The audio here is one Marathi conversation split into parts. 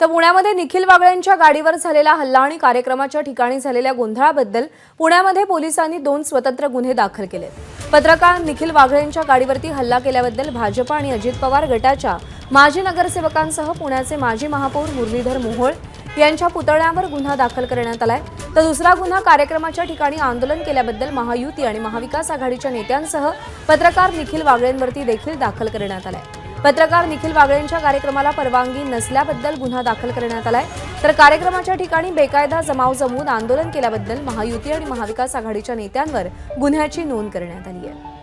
तर पुण्यामध्ये निखिल वागळेंच्या गाडीवर झालेला हल्ला आणि कार्यक्रमाच्या ठिकाणी झालेल्या गोंधळाबद्दल पुण्यामध्ये पोलिसांनी दोन स्वतंत्र गुन्हे दाखल केले पत्रकार निखिल वागळेंच्या गाडीवरती हल्ला केल्याबद्दल भाजप आणि अजित पवार गटाच्या माजी नगरसेवकांसह पुण्याचे माजी महापौर मुरलीधर मोहोळ यांच्या पुतळ्यावर गुन्हा दाखल करण्यात आलाय. तर दुसरा गुन्हा कार्यक्रमाच्या ठिकाणी आंदोलन केल्याबद्दल महायुती आणि महाविकास आघाडीच्या नेत्यांसह पत्रकार निखिल वागळेंवरती देखील दाखल करण्यात आलाय. पत्रकार निखिल वागळेंच्या कार्यक्रमाला परवानगी नसल्याबद्दल गुन्हा दाखल करण्यात आलाय. तर कार्यक्रमाच्या ठिकाणी बेकायदा जमाव जमवून आंदोलन केल्याबद्दल महायुती आणि महाविकास आघाडीच्या नेत्यांवर गुन्ह्याची नोंद करण्यात आली आहे.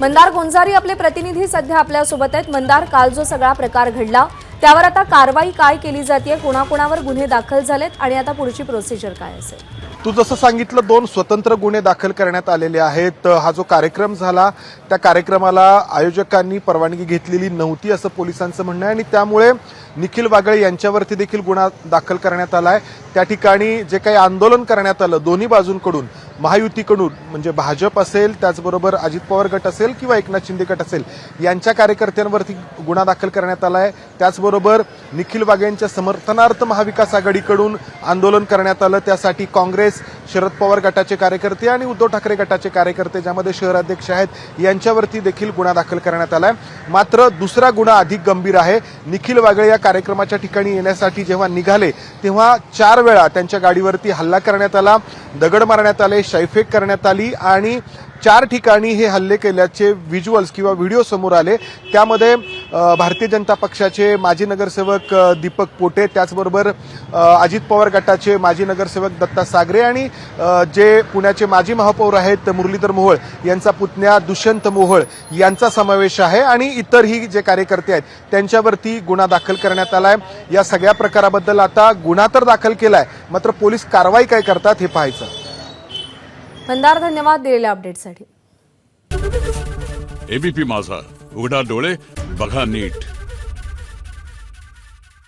मंदार गोंजारी आपले प्रतिनिधी सध्या आपल्यासोबत आहेत. मंदार काल जो सगळा प्रकार घडला त्यावर आता कारवाई काय केली जाते कोणाकोणावर गुन्हे दाखल झालेत आणि आता पुढची प्रोसिजर काय असेल? तू जसं सांगितलं दोन स्वतंत्र गुन्हे दाखल करण्यात आलेले आहेत. हा जो कार्यक्रम झाला त्या कार्यक्रमाला आयोजकांनी परवानगी घेतलेली नव्हती असं पोलिसांचं म्हणणं आहे आणि त्यामुळे निखिल वागळे यांच्यावरती देखील गुन्हा दाखल करण्यात आला आहे त्या ठिकाणी जे काही आंदोलन करण्यात आलं दोन्ही बाजूंकडून महायुतीकडून म्हणजे भाजप असेल त्याचबरोबर अजित पवार गट असेल किंवा एकनाथ शिंदे गट असेल यांच्या कार्यकर्त्यांवरती गुन्हा दाखल करण्यात आला आहे. त्याचबरोबर निखिल वाघेंच्या समर्थनार्थ महाविकास आघाडीकडून आंदोलन करण्यात आलं. त्यासाठी काँग्रेस शरद पवार गटाचे कार्यकर्ते आणि उद्धव ठाकरे गटाचे कार्यकर्ते ज्यामध्ये शहराध्यक्ष आहेत यांच्यावरती देखील गुन्हा दाखल करण्यात आला आहे. मात्र दुसरा गुन्हा अधिक गंभीर आहे. निखिल वागळे या कार्यक्रमाच्या ठिकाणी येण्यासाठी जेव्हा निघाले तेव्हा चार वेळा त्यांच्या गाडीवरती हल्ला करण्यात आला दगड मारण्यात आले शैफेक करण्यात आली आणि चार ठिकाणी हे हल्ले केल्याचे व्हिज्युअल्स किंवा व्हिडिओ समोर आले. त्यामध्ये भारतीय जनता पक्षाचे माजी नगरसेवक दीपक पोटे त्याचबरोबर अजित पवार गटाचे माजी नगरसेवक दत्ता सागरे आणि जे पुण्याचे माजी महापौर आहेत मुरलीधर मोहोळ यांचा पुतण्या दुष्यंत मोहोळ यांचा समावेश आहे आणि इतरही जे कार्यकर्ते आहेत त्यांच्यावरती गुन्हा दाखल करण्यात आलाय. या सगळ्या प्रकाराबद्दल आता गुन्हा तर दाखल केलाय मात्र पोलीस कारवाई काय करतात हे पाहायचं. मंदार धन्यवाद दिलेल्या अपडेटसाठी एबीपी माझा. उघडा डोळे बघा नीट.